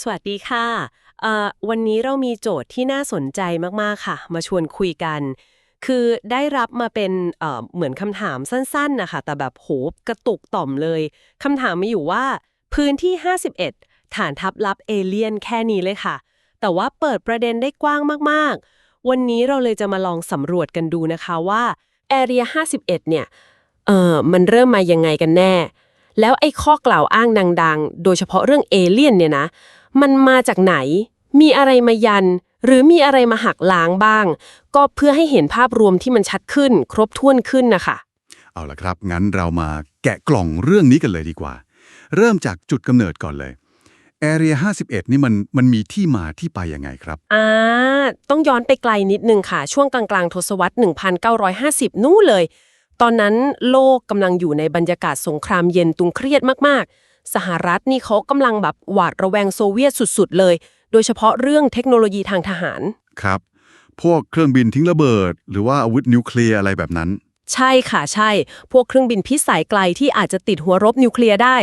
สวัสดีค่ะ วันนี้เรามีโจทย์ที่น่าสนใจมากๆค่ะ มาชวนคุยกัน คือได้รับมาเป็นเเหมือนคำถามสั้นๆนะคะ แต่แบบโหกระตุกต่อมเลยคำถามมีอยู่ว่า พื้นที่ 51 ฐานทัพลับเอเลี่ยนแค่นี้เลยค่ะ แต่ว่าเปิดประเด็นได้กว้างมากๆ วันนี้เราเลยจะมาลองสำรวจกันดูนะคะว่าแอเรีย51 เนี่ย เออมันเริ่มมายังไงกันแน่ แล้วไอ้ข้อกล่าวอ้างดังๆ โดยเฉพาะเรื่องเอเลี่ยนเนี่ยนะ มันมาจากไหน มีอะไรมายัน หรือมีอะไรมาหักล้างบ้าง ก็เพื่อให้เห็นภาพรวมที่มันชัดขึ้น ครบถ้วนขึ้นนะคะเอาละครับ งั้นเรามาแกะกล่องเรื่องนี้กันเลยดีกว่า เริ่มจากจุดกำเนิดก่อนเลย Area 51 นี่มันมันมีที่มาที่ไปยังไงครับ อ่า ต้องย้อนไปไกลนิดนึงค่ะ ช่วงกลางๆ ทศวรรษ 1950 นู่นเลย ตอนนั้นโลกกำลังอยู่ในบรรยากาศสงครามเย็นตุงเครียดมากๆ สหรัฐนี่เขากำลังแบบหวาดระแวงโซเวียตสุดๆเลย โดยเฉพาะเรื่องเทคโนโลยีทางทหาร ครับ พวกเครื่องบินทิ้งระเบิด หรือว่าอาวุธนิวเคลียร์อะไรแบบนั้น ใช่ค่ะใช่ พวกเครื่องบินพิสัยไกลที่อาจจะติดหัวรบนิวเคลียร์ได้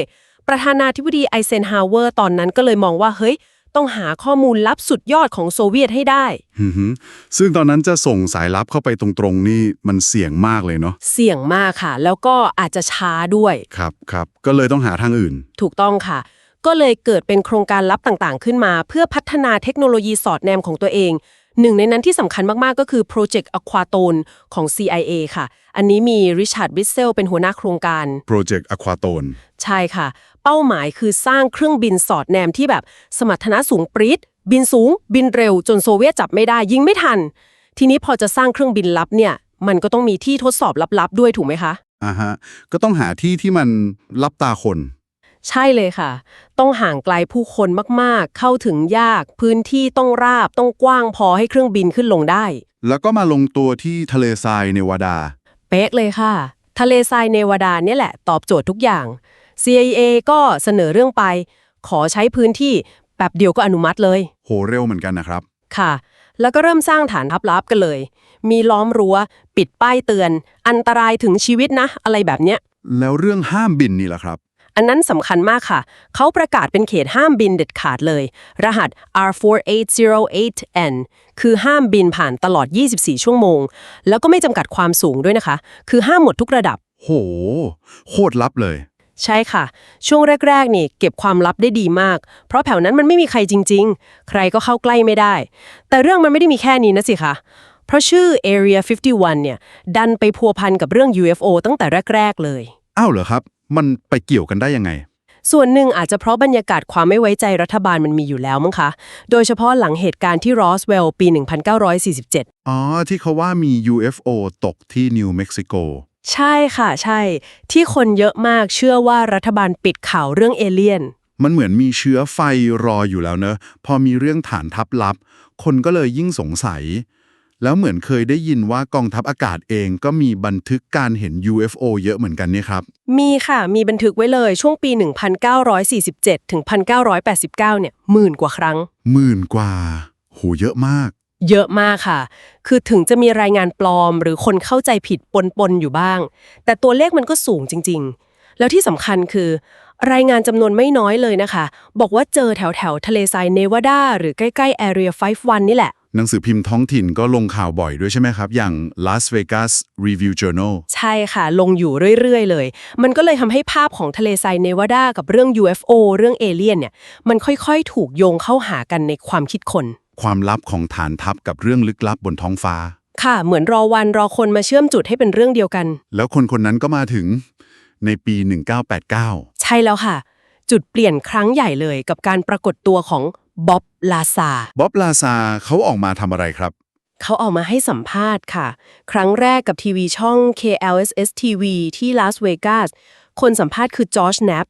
ประธานาธิบดีไอเซนฮาวเวอร์ตอนนั้นก็เลยมองว่าเฮ้ย ต้องหาข้อมูลลับสุดยอดของโซเวียตให้ได้ อือหือซึ่งตอนนั้นจะส่งสายลับเข้าไปตรงๆนี่มันเสี่ยงมากเลยเนาะเสี่ยงมากค่ะ แล้วก็อาจจะช้าด้วย ครับครับก็เลยต้องหาทางอื่น ถูกต้องค่ะ ก็เลยเกิดเป็นโครงการลับต่างๆ ขึ้นมา เพื่อพัฒนาเทคโนโลยีสอดแนมของตัวเอง หนึ่งในนั้นที่สำคัญมากๆ ก็คือ Project Aquatone ของ CIA ค่ะ อันนี้มีริชาร์ดวิสเซลเป็นหัวหน้าโครงการ Project Aquatone ใช่ค่ะ เป้าหมายคือสร้างเครื่องบินสอดแนมที่แบบสมรรถนะสูงปรี๊ดบินสูง บินเร็ว จนโซเวียตจับไม่ได้ยิงไม่ทัน ทีนี้พอจะสร้างเครื่องบินลับเนี่ย มันก็ต้องมีที่ทดสอบลับๆด้วยถูกไหมคะอ่าฮะก็ต้องหาที่ที่มันรับตาคน ใช่เลยค่ะ ต้องห่างไกลผู้คนมากๆ เข้าถึงยาก พื้นที่ต้องราบต้องกว้างพอให้เครื่องบินขึ้นลงได้ แล้วก็มาลงตัวที่ทะเลทรายเนวาดา เป๊ะเลยค่ะ ทะเลทรายเนวาดาเนี่ยแหละ ตอบโจทย์ทุกอย่าง CIA ก็เสนอเรื่องไป ขอใช้พื้นที่แบบเดียวก็อนุมัติเลย โหเร็วเหมือนกันนะครับ ค่ะ แล้วก็เริ่มสร้างฐานทัพลับกันเลย มีล้อมรั้ว ปิดป้ายเตือน อันตรายถึงชีวิตนะ อะไรแบบเนี้ย แล้วเรื่องห้ามบินนี่แหละครับ อันนั้นสำคัญมากค่ะ เขาประกาศเป็นเขตห้ามบินเด็ดขาดเลย รหัส R4808N คือห้ามบินผ่านตลอด 24 ชั่วโมง แล้วก็ไม่จำกัดความสูงด้วยนะคะ คือห้ามหมดทุกระดับ โห โคตรลับเลย ใช่ค่ะ ช่วงแรก ๆ นี่เก็บความลับได้ดีมาก เพราะแถวนั้นมันไม่มีใครจริง ๆ ใครก็เข้าใกล้ไม่ได้ แต่เรื่องมันไม่ได้มีแค่นี้นะสิคะเพราะชื่อ Area 51 เนี่ย ดันไปพัวพันกับเรื่อง UFO ตั้งแต่แรก ๆ เลย อ้าวเหรอครับ มันไปเกี่ยวกันได้ยังไง ส่วนหนึ่งอาจจะเพราะบรรยากาศความไม่ไว้ใจรัฐบาลมันมีอยู่แล้วมั้งคะ โดยเฉพาะหลังเหตุการณ์ที่รอสเวลล์ปี 1947 อ๋อ ที่เขาว่ามี UFO ตกที่นิวเม็กซิโก ใช่ค่ะใช่ ที่คนเยอะมากเชื่อว่ารัฐบาลปิดข่าวเรื่องเอเลี่ยน มันเหมือนมีเชื้อไฟรออยู่แล้วเนอะ พอมีเรื่องฐานทัพลับ คนก็เลยยิ่งสงสัย แล้วเหมือนเคยได้ยินว่ากองทัพอากาศเองก็มีบันทึกการเห็น UFO เยอะเหมือนกันเนี่ยครับ มีค่ะ มีบันทึกไว้เลยช่วงปี 1947 ถึง 1989 เนี่ยหมื่นกว่าครั้ง หมื่นกว่า โหเยอะมาก เยอะมากค่ะ คือถึงจะมีรายงานปลอม หรือคนเข้าใจผิดปนๆอยู่บ้าง แต่ตัวเลขมันก็สูงจริง ๆ แล้วที่สำคัญคือ รายงานจำนวนไม่น้อยเลยนะคะ บอกว่าเจอแถวแถวๆทะเลทรายเนวาดา หรือใกล้ๆ Area 51 นี่แหละ หนังสือพิมพ์ท้องถิ่นก็ลงข่าวบ่อยด้วยใช่ไหมครับ อย่าง Las Vegas Review Journal ใช่ค่ะ ลงอยู่เรื่อยๆ เลย มันก็เลยทำให้ภาพของทะเลทรายเนวาดากับเรื่อง UFO เรื่องเอเลี่ยนเนี่ย มันค่อยๆ ถูกโยงเข้าหากันในความคิดคน ความลับของฐานทัพกับเรื่องลึกลับบนท้องฟ้า ค่ะ เหมือนรอวันรอคนมาเชื่อมจุดให้เป็นเรื่องเดียวกัน แล้วคนคนนั้นก็มาถึงในปี 1989 ใช่แล้วค่ะ จุดเปลี่ยนครั้งใหญ่เลยกับการปรากฏตัวของบ๊อบลาซาบ๊อบลาซาเขาออกมาทำอะไรครับ เขาออกมาให้สัมภาษณ์ค่ะ ครั้งแรกกับทีวีช่อง KLSS TV ที่ลาสเวกัสคนสัมภาษณ์คือจอร์จแนป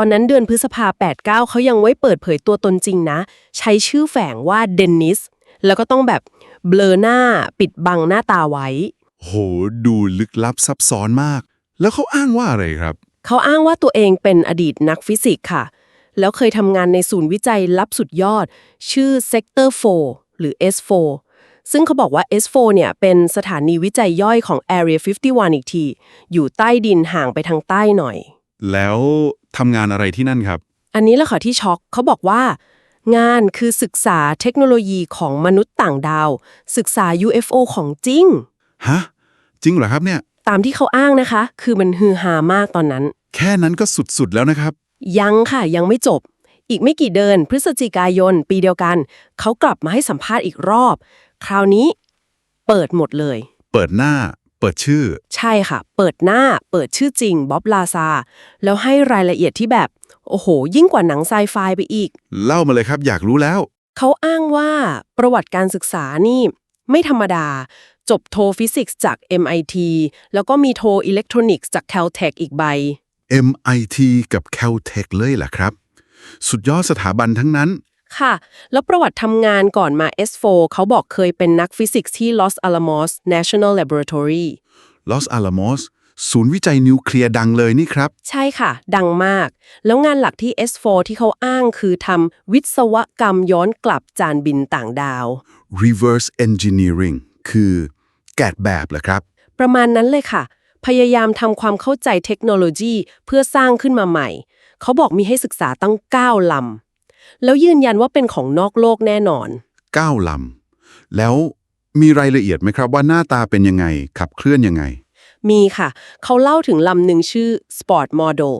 ตอนนั้นเดือนพฤษภา 89 เขายังไว้เปิดเผยตัวตนจริงนะ ใช้ชื่อแฝงว่าเดนนิส แล้วก็ต้องแบบเบลอหน้าปิดบังหน้าตาไว้ โห ดูลึกลับซับซ้อนมาก แล้วเขาอ้างว่าอะไรครับ เขาอ้างว่าตัวเองเป็นอดีตนักฟิสิกส์ค่ะ แล้วเคยทำงานในศูนย์วิจัยลับสุดยอด ชื่อ Sector 4 หรือ S4 ซึ่งเขาบอกว่า S4 เนี่ยเป็นสถานีวิจัยย่อยของ Area 51 อีกที อยู่ใต้ดินห่างไปทางใต้หน่อย แล้วทำงานอะไรที่นั่นครับ อันนี้แหละค่ะที่ช็อกเขาบอกว่า งานคือศึกษาเทคโนโลยีของมนุษย์ต่างดาว ศึกษา UFO ของจริง ฮะ จริงเหรอครับเนี่ย ตามที่เขาอ้างนะคะ คือมันฮือฮามากตอนนั้น แค่นั้นก็สุดๆแล้วนะครับ ยังค่ะยังไม่จบ อีกไม่กี่เดือนพฤศจิกายน ปีเดียวกัน เขากลับมาให้สัมภาษณ์อีกรอบ คราวนี้ เปิดหมดเลย เปิดหน้า เปิดชื่อ ใช่ค่ะ เปิดหน้า เปิดชื่อจริงบ๊อบลาซา แล้วให้รายละเอียดที่แบบ โอ้โห ยิ่งกว่าหนังไซไฟไปอีก เล่ามาเลยครับอยากรู้แล้ว เขาอ้างว่าประวัติการศึกษานี่ ไม่ธรรมดา จบโทฟิสิกส์จาก MIT แล้วก็มีโทอิเล็กทรอนิกส์จาก Caltech อีกใบ MIT กับ Caltech เลยแหละครับ สุดยอดสถาบันทั้งนั้น ค่ะ แล้วประวัติทำงานก่อนมา S4 เขาบอกเคยเป็นนักฟิสิกส์ที่ Los Alamos National Laboratory Los Alamos ศูนย์วิจัยนิวเคลียร์ดังเลยนี่ครับ ใช่ค่ะ ดังมาก แล้วงานหลักที่ S4 ที่เขาอ้างคือทำวิศวกรรมย้อนกลับจานบินต่างดาว reverse engineering คือแกะแบบเหรอครับ ประมาณนั้นเลยค่ะ พยายามทำความเข้าใจเทคโนโลยีเพื่อสร้างขึ้นมาใหม่ เขาบอกมีให้ศึกษาตั้ง 9 ลำ แล้วยืนยันว่าเป็นของนอกโลกแน่นอน 9 ลำ แล้วมีรายละเอียดไหมครับว่าหน้าตาเป็นยังไง ขับเคลื่อนยังไง มีค่ะ เขาเล่าถึงลำหนึ่งชื่อ Sport Model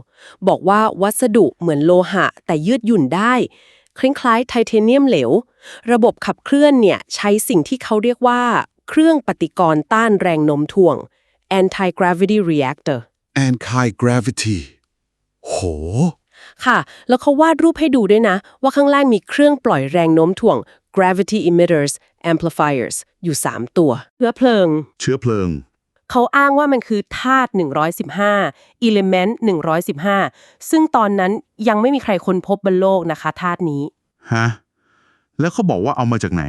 บอกว่าวัสดุเหมือนโลหะ แต่ยืดหยุ่นได้ คล้ายๆไทเทเนียมเหลว ระบบขับเคลื่อนเนี่ยใช้สิ่งที่เขาเรียกว่า เครื่องปฏิกรณ์ต้านแรงโน้มถ่วง anti-gravity reactor anti gravity โห ค่ะ แล้วเขาวาดรูปให้ดูด้วยนะ ว่าข้างล่างมีเครื่องปล่อยแรงโน้มถ่วง gravity emitters amplifiers อยู่ 3 ตัวเชื้อเพลิง เชื้อเพลิง เขาอ้างว่ามันคือธาตุ115 element 115 ซึ่งตอนนั้นยังไม่มีใครค้นพบบนโลกนะคะธาตุนี้ ฮะ แล้วเขาบอกว่าเอามาจากไหน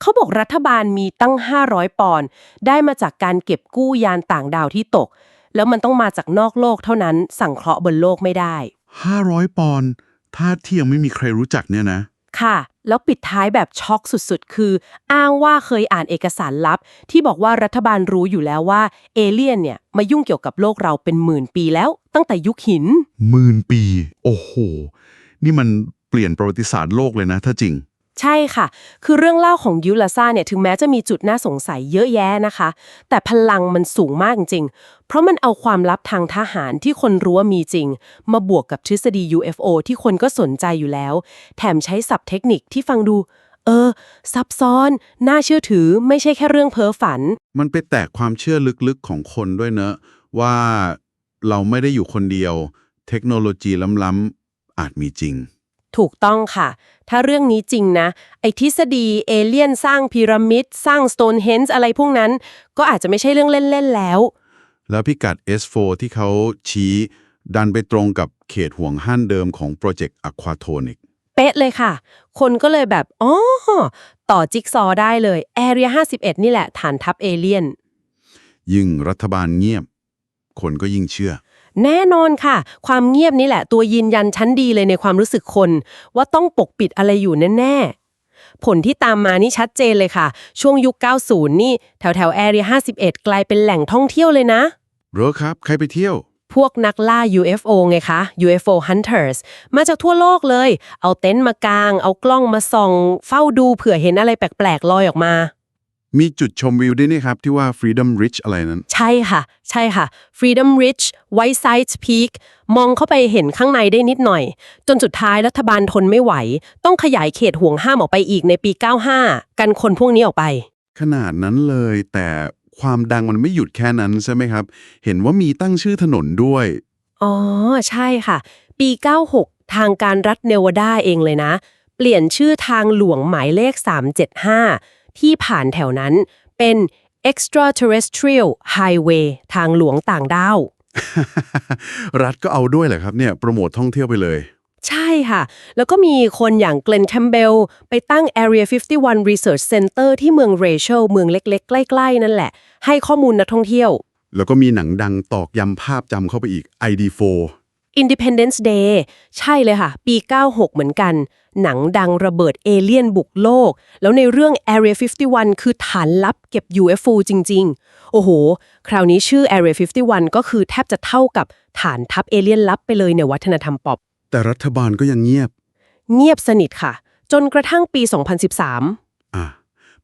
เขาบอกรัฐบาลมีตั้ง 500 ปอนด์ได้มาจากการเก็บกู้ยานต่างดาวที่ตก แล้วมันต้องมาจากนอกโลกเท่านั้น สั่งเคราะห์บนโลกไม่ได้ 500 ปอนด์ธาตุที่ยังไม่มีใครรู้จักเนี่ยนะ ค่ะ แล้วปิดท้ายแบบช็อกสุดๆ คือ อ้างว่าเคยอ่านเอกสารลับ ที่บอกว่ารัฐบาลรู้อยู่แล้วว่า เอเลี่ยนเนี่ยมายุ่งเกี่ยวกับโลกเราเป็นหมื่นปีแล้ว ตั้งแต่ยุคหิน หมื่นปี โอ้โห นี่มันเปลี่ยนประวัติศาสตร์โลกเลยนะ ถ้าจริง ใช่ค่ะ คือเรื่องเล่าของยูลาซาเนี่ยถึงแม้จะมีจุดน่าสงสัยเยอะแยะนะคะ แต่พลังมันสูงมากจริง เพราะมันเอาความลับทางทหารที่คนรู้ว่ามีจริง มาบวกกับทฤษฎี UFO ที่คนก็สนใจอยู่แล้ว แถมใช้ศัพท์เทคนิคที่ฟังดู เออ ซับซ้อน น่าเชื่อถือไม่ใช่แค่เรื่องเพ้อฝัน มันไปแตกความเชื่อลึกๆของคนด้วยเนอะว่าเราไม่ได้อยู่คนเดียว เทคโนโลยีล้ำๆอาจมีจริง ถูกต้องค่ะ ถ้าเรื่องนี้จริงนะ ไอทฤษฎีเอเลี่ยนสร้างพีระมิด สร้างสโตนเฮนส์อะไรพวกนั้น ก็อาจจะไม่ใช่เรื่องเล่น ๆ แล้ว แล้วพิกัด S4 ที่เขาชี้ ดันไปตรงกับเขตห่วงห้านเดิมของโปรเจกต์ Aquatonic เป๊ะเลยค่ะ คนก็เลยแบบ อ๋อ ต่อจิ๊กซอว์ได้เลย Area 51 นี่แหละฐานทัพเอเลี่ยน ยิ่งรัฐบาลเงียบ คนก็ยิ่งเชื่อ แน่นอนค่ะ ความเงียบนี่แหละตัวยืนยันชั้นดีเลยในความรู้สึกคน ว่าต้องปกปิดอะไรอยู่แน่ๆ ผลที่ตามมานี่ชัดเจนเลยค่ะ ช่วงยุค 90 นี่แถวแถวแอเรีย51 กลายเป็นแหล่งท่องเที่ยวเลยนะเหรอครับ ใครไปเที่ยว พวกนักล่า UFO ไงคะ UFO Hunters มาจากทั่วโลกเลย เอาเต็นท์มากาง เอากล้องมาส่อง เฝ้าดูเผื่อเห็นอะไรแปลกๆลอยออกมา มีจุดชมวิวด้วยนี่ครับ ที่ว่า Freedom Ridge อะไรนั้น ใช่ค่ะ ใช่ค่ะ Freedom Ridge White Side Peak มองเข้าไปเห็นข้างในได้นิดหน่อย จนสุดท้ายรัฐบาลทนไม่ไหว ต้องขยายเขตห่วงห้ามออกไปอีกในปี 95 กันคนพวกนี้ออกไป ขนาดนั้นเลยแต่ความดังมันไม่หยุดแค่นั้นใช่ไหมครับ เห็นว่ามีตั้งชื่อถนนด้วย อ๋อ ใช่ค่ะ ปี 96 ทางการรัฐเนวาดาเองเลยนะ เปลี่ยนชื่อทางหลวงหมายเลข 375 ที่ผ่านแถวนั้นเป็น extraterrestrial highway ทางหลวงต่างดาว รัฐก็เอาด้วยเหรอครับเนี่ยโปรโมทท่องเที่ยวไปเลย ใช่ค่ะ แล้วก็มีคนอย่างเกลนแคมเบลไปตั้ง Area 51 Research Center ที่เมืองเรเชลเมืองเล็ก ๆ ใกล้ ๆ นั่นแหละ ให้ข้อมูลนักท่องเที่ยว แล้วก็มีหนังดังตอกย้ำภาพจำเข้าไปอีก ID4 Independence Day ใช่เลยค่ะ ปี 96 เหมือนกัน หนังดังระเบิดเอเลี่ยนบุกโลก แล้วในเรื่อง Area 51 คือฐานลับเก็บ UFO จริง ๆ โอ้โห คราวนี้ชื่อ Area 51 ก็คือแทบจะเท่ากับฐานทัพเอเลี่ยนลับไปเลยในวัฒนธรรมป๊อป แต่รัฐบาลก็ยังเงียบ เงียบสนิทค่ะ จนกระทั่งปี 2013 อะ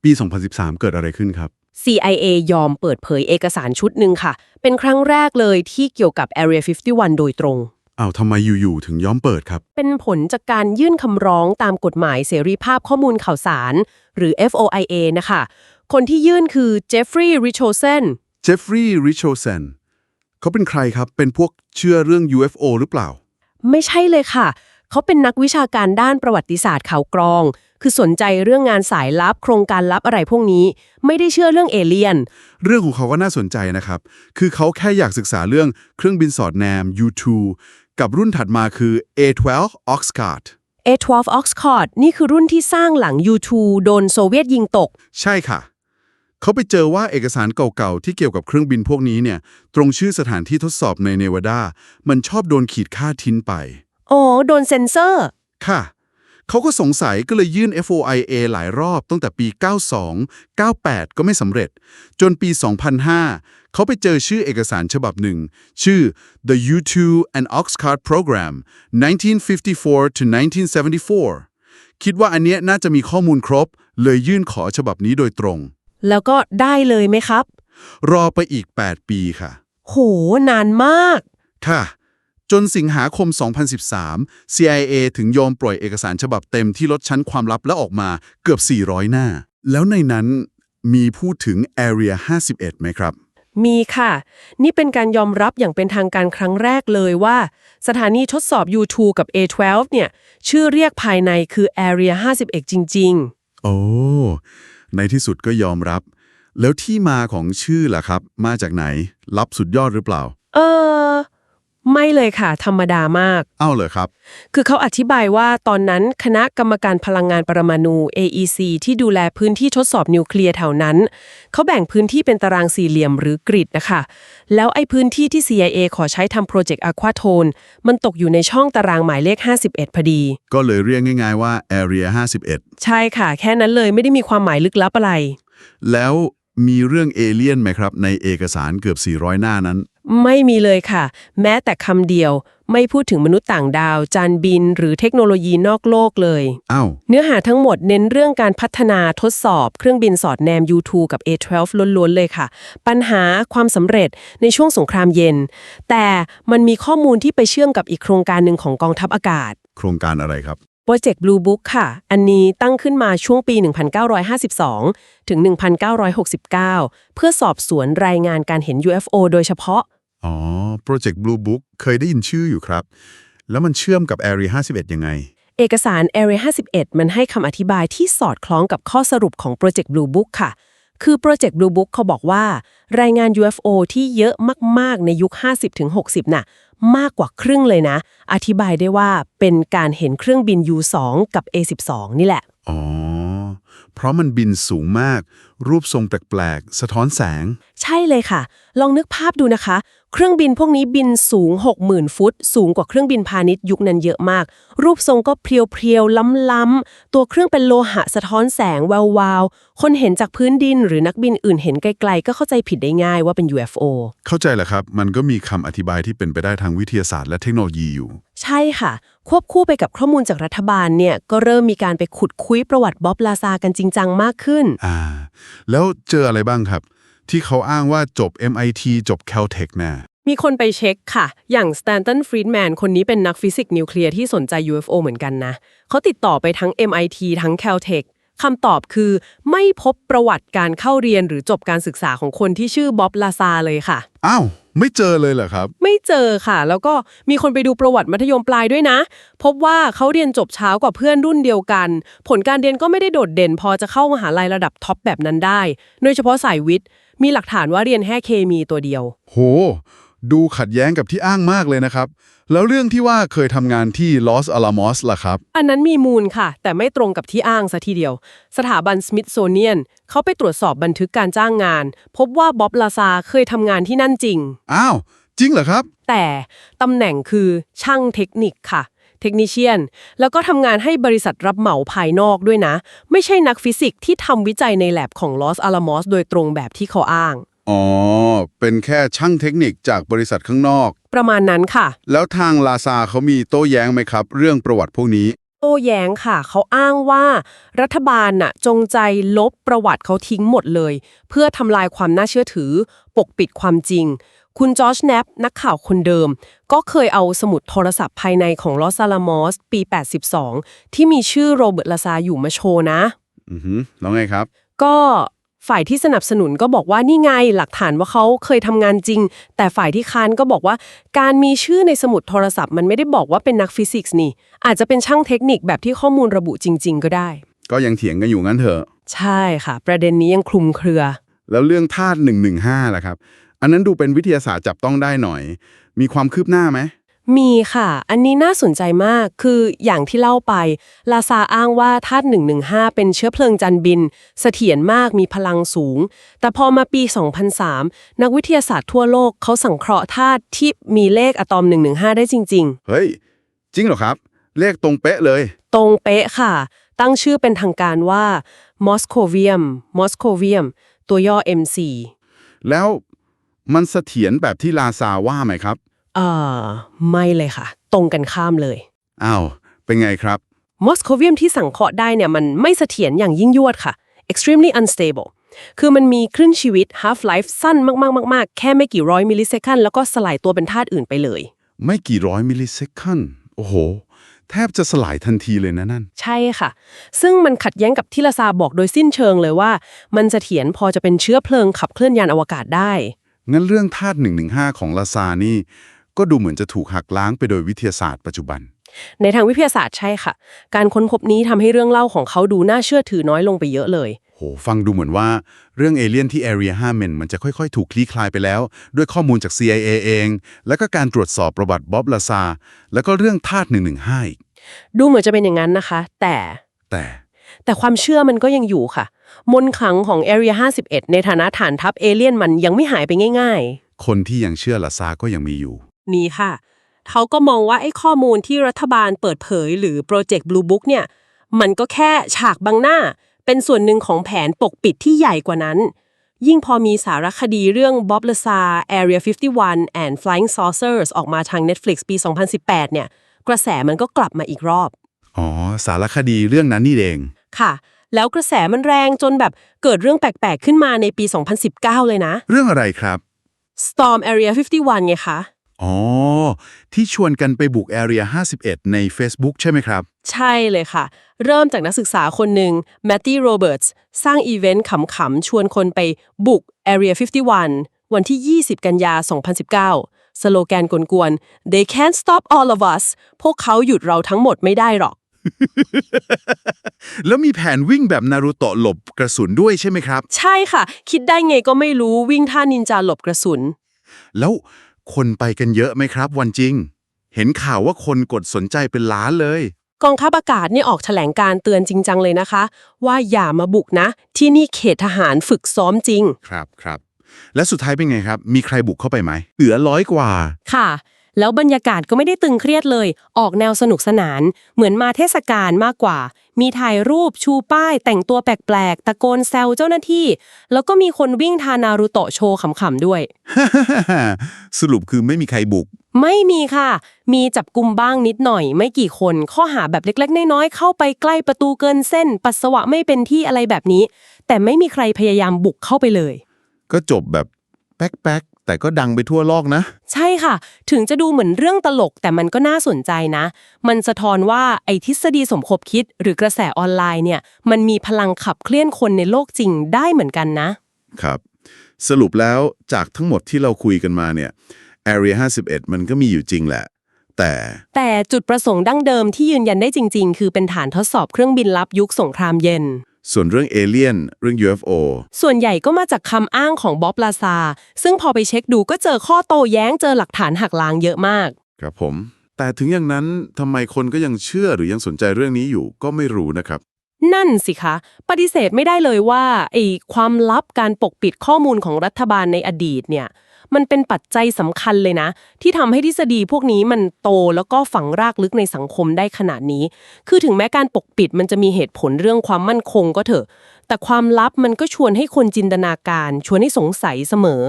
ปี 2013 เกิดอะไรขึ้นครับ CIA ยอมเปิดเผยเอกสารชุดหนึ่งค่ะ เป็นครั้งแรกเลยที่เกี่ยวกับ Area 51 โดยตรง อ้าวทำไมอยู่ๆถึงย้อมเปิดครับ เป็นผลจากการยื่นคำร้องตามกฎหมายเสรีภาพข้อมูลข่าวสาร หรือ FOIA นะคะ คนที่ยื่นคือเจฟฟรีย์ริช o เซนเจฟฟรีย์ริชโ s เซนเขาเป็นใครครับ เป็นพวกเชื่อเรื่อง UFO หรือเปล่า ไม่ใช่เลยค่ะ เขาเป็นนักวิชาการด้านประวัติศาสตร์ข่าวกรอง คือสนใจเรื่องงานสายลับโครงการลับอะไรพวกนี้ ไม่ได้เชื่อเรื่องเอเลี่ยน เรื่องของเขาก็น่าสนใจนะครับ คือเขาแค่อยากศึกษาเรื่องเครื่องบินสอดแนม U2 กับรุ่นถัดมาคือ A12 Oxcart A12 Oxford นี่คือรุ่นที่สร้างหลัง U2 โดนโซเวียตยิงตก ใช่ค่ะ เขาไปเจอว่าเอกสารเก่าๆ ที่เกี่ยวกับเครื่องบินพวกนี้เนี่ย ตรงชื่อสถานที่ทดสอบในเนวาดา มันชอบโดนขีดค่าทิ้นไป อ๋อ โดนเซ็นเซอร์ ค่ะ เขาก็สงสัยก็เลยยื่น FOIA หลายรอบตั้งแต่ปี 92 98 ก็ไม่สำเร็จ จนปี 2005 เขาไปเจอชื่อเอกสารฉบับหนึ่ง ชื่อ The U2 and Oxcart Program 1954 to 1974 คิดว่าอันเนี้ยน่าจะมีข้อมูลครบ เลยยื่นขอฉบับนี้โดยตรง แล้วก็ได้เลยไหมครับ รอไปอีก 8 ปีค่ะ โห นานมาก ค่ะ จนสิงหาคม 2013 CIA ถึงยอมปล่อยเอกสารฉบับเต็มที่ลดชั้นความลับและออกมาเกือบ 400 หน้า แล้วในนั้นมีพูดถึง Area 51 ไหมครับ มีค่ะ นี่เป็นการยอมรับอย่างเป็นทางการครั้งแรกเลยว่า สถานีทดสอบ U2 กับ A12 เนี่ย ชื่อเรียกภายในคือ Area 51 จริงโอ้ ในที่สุดก็ยอมรับ แล้วที่มาของชื่อล่ะครับ มาจากไหนลับสุดยอดหรือเปล่าๆเออ ไม่เลยค่ะ ธรรมดามาก เอ้าเหรอครับ คือเขาอธิบายว่าตอนนั้นคณะกรรมการพลังงานปรมาณู AEC ที่ดูแลพื้นที่ทดสอบนิวเคลียร์แถวนั้น เขาแบ่งพื้นที่เป็นตารางสี่เหลี่ยมหรือกริดนะคะ แล้วไอ้พื้นที่ที่ CIA ขอใช้ทำโปรเจกต์อะควาโทนมันตกอยู่ในช่องตารางหมายเลข 51 พอดี ก็เลยเรียกง่าย ๆว่า Area 51 ใช่ค่ะ แค่นั้นเลยไม่ได้มีความหมายลึกลับอะไร แล้วมีเรื่องเอเลี่ยนไหมครับ ในเอกสารเกือบ 400 หน้านั้น ไม่มีเลยค่ะ แม้แต่คำเดียว ไม่พูดถึงมนุษย์ต่างดาว จานบิน หรือเทคโนโลยีนอกโลกเลย อ้าว เนื้อหาทั้งหมดเน้นเรื่องการพัฒนาทดสอบเครื่องบินสอดแนม U2 กับ A12 ล้วนๆเลยค่ะ ปัญหาความสำเร็จในช่วงสงครามเย็น แต่มันมีข้อมูลที่ไปเชื่อมกับอีกโครงการหนึ่งของกองทัพอากาศ โครงการอะไรครับ โปรเจกต์ Blue Book ค่ะ อันนี้ตั้งขึ้นมาช่วงปี 1952 ถึง 1969 เพื่อสอบสวนรายงานการเห็น UFO โดยเฉพาะ อ๋อโปรเจกต์ Blue Book เคยได้ยินชื่ออยู่ครับ แล้วมันเชื่อมกับ Area 51 ยังไง เอกสาร Area 51 มันให้คำอธิบายที่สอดคล้องกับข้อสรุปของโปรเจกต์ Blue Book ค่ะ คือโปรเจกต์ Blue Book เขาบอกว่า รายงาน UFO ที่เยอะมาก ๆ ในยุค 50-60 น่ะ มากกว่าครึ่งเลยนะ อธิบายได้ว่าเป็นการเห็นเครื่องบิน U2 กับ A12 นี่แหละ อ๋อ เพราะมันบินสูงมาก รูปทรงแปลกๆ สะท้อนแสง ใช่เลยค่ะ ลองนึกภาพดูนะคะ เครื่องบินพวกนี้บินสูง 60,000 ฟุต สูงกว่าเครื่องบินพาณิชย์ยุคนั้นเยอะมาก รูปทรงก็เพรียวๆ ล้ำๆ ตัวเครื่องเป็นโลหะสะท้อนแสงแววๆ คนเห็นจากพื้นดินหรือนักบินอื่นเห็นไกลๆ ก็เข้าใจผิดได้ง่ายว่าเป็น UFO เข้าใจแหละครับ มันก็มีคำอธิบายที่เป็นไปได้ทางวิทยาศาสตร์และเทคโนโลยีอยู่ ใช่ค่ะ ควบคู่ไปกับข้อมูลจากรัฐบาลเนี่ยก็เริ่มมีการไปขุดคุยประวัติบ๊อบลาซากันจริงจังมากขึ้น อ่าแล้วเจออะไรบ้างครับ ที่เขาอ้างว่าจบ MIT จบ Caltech นะมีคนไปเช็คค่ะ อย่างสแตนตันฟรีดแมนคนนี้เป็นนักฟิสิกส์นิวเคลียร์ที่สนใจ UFO เหมือนกันนะ เขาติดต่อไปทั้ง MIT ทั้ง Caltech คำตอบคือไม่พบประวัติการเข้าเรียนหรือจบการศึกษาของคนที่ชื่อบ๊อบลาซาเลยค่ะ อ้าว ไม่เจอเลยเหรอครับ ไม่เจอค่ะ แล้วก็มีคนไปดูประวัติมัธยมปลายด้วยนะ พบว่าเขาเรียนจบเช้ากว่าเพื่อนรุ่นเดียวกัน ผลการเรียนก็ไม่ได้โดดเด่น พอจะเข้ามหาลัยระดับท็อปแบบนั้นได้ โดยเฉพาะสายวิทย์ มีหลักฐานว่าเรียนแค่เคมีตัวเดียว โห ดูขัดแย้งกับที่อ้างมากเลยนะครับ แล้วเรื่องที่ว่าเคยทำงานที่ลอสอาลามอสล่ะครับ อันนั้นมีมูลค่ะ แต่ไม่ตรงกับที่อ้างซะทีเดียว สถาบันสมิธโซเนียนเขาไปตรวจสอบบันทึกการจ้างงาน พบว่าบ๊อบลาซาเคยทำงานที่นั่นจริง อ้าว จริงเหรอครับ แต่ตำแหน่งคือช่างเทคนิคค่ะ เทคนิเชียน แล้วก็ทำงานให้บริษัทรับเหมาภายนอกด้วยนะ ไม่ใช่นักฟิสิกส์ที่ทำวิจัยในแลบของลอสอาลามอสโดยตรงแบบที่เขาอ้าง อ๋อ เป็นแค่ช่างเทคนิคจากบริษัทข้างนอก ประมาณนั้นค่ะ แล้วทางลาซาเขามีโต้แย้งไหมครับ เรื่องประวัติพวกนี้ โต้แย้งค่ะ เขาอ้างว่า รัฐบาลน่ะจงใจลบประวัติเขาทิ้งหมดเลย เพื่อทำลายความน่าเชื่อถือ ปกปิดความจริง คุณจอร์จแนปนักข่าวคนเดิม ก็เคยเอาสมุดโทรศัพท์ภายในของลอสซาลามอส ปี 82 ที่มีชื่อโรเบิร์ตลาซาอยู่มาโชว์นะ อือหือแล้วไงครับ ก็ ฝ่ายที่สนับสนุนก็บอกว่านี่ไงหลักฐานว่าเขาเคยทำงานจริง แต่ฝ่ายที่ค้านก็บอกว่า การมีชื่อในสมุดโทรศัพท์มันไม่ได้บอกว่าเป็นนักฟิสิกส์นี่ อาจจะเป็นช่างเทคนิคแบบที่ข้อมูลระบุจริง ๆ ก็ได้ ก็ยังเถียงกันอยู่งั้นเถอะ ใช่ค่ะ ประเด็นนี้ยังคลุมเครือ แล้วเรื่องธาตุ115ล่ะครับ อันนั้นดูเป็นวิทยาศาสตร์จับต้องได้หน่อย มีความคืบหน้าไหม มีค่ะ อันนี้น่าสนใจมาก คืออย่างที่เล่าไป ลาซาอ้างว่าธาตุ115 เป็นเชื้อเพลิงจันบิน เสถียรมาก มีพลังสูง แต่พอมาปี 2003 นักวิทยาศาสตร์ทั่วโลกเขาสังเคราะห์ธาตุที่มีเลขอะตอม 115 ได้จริงเฮ้ย จริงเหรอครับ เลขตรงเป๊ะเลยๆตรงเป๊ะค่ะ ตั้งชื่อเป็นทางการว่า Moscovium Moscovium ตัวย่อ MC แล้วมันเสถียรแบบที่ลาซาว่าไหมครับ เอ่อไม่เลยค่ะ ตรงกันข้ามเลย อ้าว เป็นไงครับ มอสโคเวียมที่สังเคราะห์ได้เนี่ยมันไม่เสถียรอย่างยิ่งยวดค่ะ extremely unstable คือมันมีคลื่นชีวิต half life สั้นมากๆๆ แค่ไม่กี่ร้อยมิลลิเซคันแล้วก็สลายตัวเป็นธาตุอื่นไปเลย ไม่กี่ร้อยมิลลิเซคันโอ้โห แทบจะสลายทันทีเลยนะนั่น ใช่ค่ะ ซึ่งมันขัดแย้งกับที่ลาซาบอกโดยสิ้นเชิงเลยว่า มันเสถียรพอจะเป็นเชื้อเพลิงขับเคลื่อนยานอวกาศได้ งั้นเรื่องธาตุ115 ของลาซานี่ ก็ดูเหมือนจะถูกหักล้างไปโดยวิทยาศาสตร์ปัจจุบัน ในทางวิทยาศาสตร์ใช่ค่ะ การค้นพบนี้ทำให้เรื่องเล่าของเขาดูน่าเชื่อถือน้อยลงไปเยอะเลย โห ฟังดูเหมือนว่าเรื่องเอเลี่ยนที่ Area 5เมนมันจะค่อยๆ ถูกคลี่คลายไปแล้ว ด้วยข้อมูลจาก CIA เอง แล้วก็การตรวจสอบประวัติบ๊อบลาซาแล้วก็เรื่องธาตุ115อีกดูเหมือนจะเป็นอย่างนั้นนะคะ แต่แต่แต่ความเชื่อมันก็ยังอยู่ค่ะ มนต์ขลังของ Area 51 ในฐานะฐานทัพเอเลี่ยนมันยังไม่หายไปง่าย คนที่ยังเชื่อลาซาก็ยังมีอยู่ๆ นี่ค่ะ เขาก็มองว่าไอ้ข้อมูลที่รัฐบาลเปิดเผยหรือโปรเจกต์ Blue Book เนี่ย มันก็แค่ฉากบังหน้า เป็นส่วนหนึ่งของแผนปกปิดที่ใหญ่กว่านั้น ยิ่งพอมีสารคดีเรื่อง Bob Lazar Area 51 and Flying Saucers ออกมาทาง Netflix ปี 2018 เนี่ย กระแสมันก็กลับมาอีกรอบ อ๋อ สารคดีเรื่องนั้นนี่เอง ค่ะแล้วกระแสมันแรงจนแบบเกิดเรื่องแปลก ๆ ขึ้นมาในปี 2019 เลยนะ เรื่องอะไรครับ Storm Area 51 ไงคะ อ๋อ ที่ชวนกันไปบุก Area 51 ใน Facebook ใช่ไหมครับ ใช่เลยค่ะ เริ่มจากนักศึกษาคนหนึ่งแมตตี้โรเบิร์ตส์สร้างอีเวนต์ขำๆ ชวนคนไปบุก Area 51 วันที่ 20 กันยา 2019 สโลแกนกวนๆ They can't stop all of us พวกเขาหยุดเราทั้งหมดไม่ได้หรอก แล้วมีแผนวิ่งแบบนารูโตะหลบกระสุนด้วยใช่ไหมครับ ใช่ค่ะ คิดได้ไงก็ไม่รู้วิ่งท่านินจาหลบกระสุน แล้ว คนไปกันเยอะไหมครับ วันจริง เห็นข่าวว่าคนกดสนใจเป็นล้านเลย กองทัพอากาศเนี่ยออกแถลงการเตือนจริงจังเลยนะคะ ว่าอย่ามาบุกนะ ที่นี่เขตทหารฝึกซ้อมจริง ครับครับ และสุดท้ายเป็นไงครับ มีใครบุกเข้าไปไหมเหลือร้อยกว่า ค่ะ แล้วบรรยากาศก็ไม่ได้ตึงเครียดเลย ออกแนวสนุกสนาน เหมือนมาเทศกาลมากกว่า มีถ่ายรูปชูป้าย แต่งตัวแปลกๆ ตะโกนแซวเจ้าหน้าที่ แล้วก็มีคนวิ่งทานารูโตะโชว์ขำๆด้วย สรุปคือไม่มีใครบุก ไม่มีค่ะ มีจับกุมบ้างนิดหน่อย ไม่กี่คน ข้อหาแบบเล็กๆ น้อยๆ เข้าไปใกล้ประตูเกินเส้น ปัสสาวะไม่เป็นที่อะไรแบบนี้ แต่ไม่มีใครพยายามบุกเข้าไปเลย ก็จบแบบแป๊กๆ แต่ก็ดังไปทั่วโลกนะ ใช่ค่ะ ถึงจะดูเหมือนเรื่องตลกแต่มันก็น่าสนใจนะ มันสะท้อนว่าไอ้ทฤษฎีสมคบคิดหรือกระแสออนไลน์เนี่ย มันมีพลังขับเคลื่อนคนในโลกจริงได้เหมือนกันนะ ครับ สรุปแล้วจากทั้งหมดที่เราคุยกันมาเนี่ย Area 51 มันก็มีอยู่จริงแหละ แต่แต่จุดประสงค์ดั้งเดิมที่ยืนยันได้จริง ๆ คือเป็นฐานทดสอบเครื่องบินลับยุคสงครามเย็น ส่วนเรื่องเอเลี่ยนเรื่อง UFO ส่วนใหญ่ก็มาจากคำอ้างของบ๊อบลาซา ซึ่งพอไปเช็คดูก็เจอข้อโต้แย้งเจอหลักฐานหักล้างเยอะมาก ครับผม แต่ถึงอย่างนั้นทำไมคนก็ยังเชื่อหรือยังสนใจเรื่องนี้อยู่ก็ไม่รู้นะครับ นั่นสิคะ ปฏิเสธไม่ได้เลยว่าไอ้ความลับการปกปิดข้อมูลของรัฐบาลในอดีตเนี่ย มันเป็นปัจจัยสำคัญเลยนะ ที่ทำให้ทฤษฎีพวกนี้มันโตแล้วก็ฝังรากลึกในสังคมได้ขนาดนี้ คือถึงแม้การปกปิดมันจะมีเหตุผลเรื่องความมั่นคงก็เถอะ แต่ความลับมันก็ชวนให้คนจินตนาการ ชวนให้สงสัยเสมอ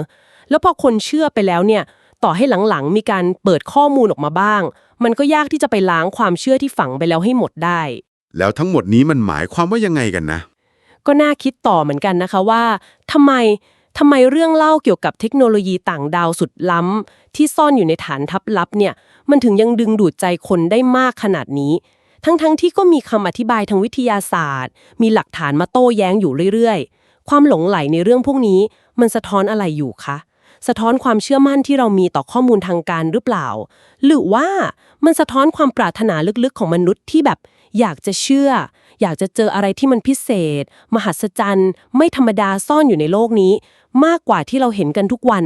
แล้วพอคนเชื่อไปแล้วเนี่ย ต่อให้หลังๆ มีการเปิดข้อมูลออกมาบ้าง มันก็ยากที่จะไปล้างความเชื่อที่ฝังไปแล้วให้หมดได้ แล้วทั้งหมดนี้มันหมายความว่ายังไงกันนะ ก็น่าคิดต่อเหมือนกันนะคะว่าทำไม ทำไมเรื่องเล่าเกี่ยวกับเทคโนโลยีต่างดาวสุดล้ำ ที่ซ่อนอยู่ในฐานทัพลับเนี่ย มันถึงยังดึงดูดใจคนได้มากขนาดนี้ ทั้งๆทที่ก็มีคำอธิบายทางวิทยาศาสตร์ มีหลักฐานมาโต้แย้งอยู่เรื่อยๆ ความหลงไหลในเรื่องพวกนี้มันสะท้อนอะไรอยู่คะสะท้อนความเชื่อมั่นที่เรามีต่อข้อมูลทางการหรือเปล่า หรือว่ามันสะท้อนความปรารถนาลึกๆของมนุษย์ที่แบบ อยากจะเชื่อ อยากจะเจออะไรที่มันพิเศษ มหัศจรรย์ ไม่ธรรมดาซ่อนอยู่ในโลกนี้ มากกว่าที่เราเห็นกันทุกวัน